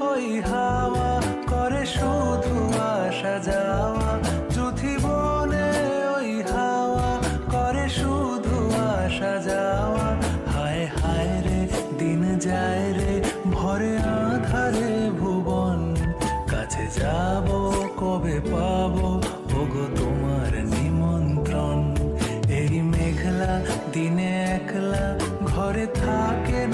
ওই হাওয়া করে আসা যাওয়া। ওই হাওয়া করে আসা যাওয়া। হায় হায় রে, দিন যায় রে, ভরে ভুবন। কাছে যাব, কবে পাবো, ওগো তোমার নিমন্ত্রণ। মেঘলা, দিনে একলা, ঘরে থাকে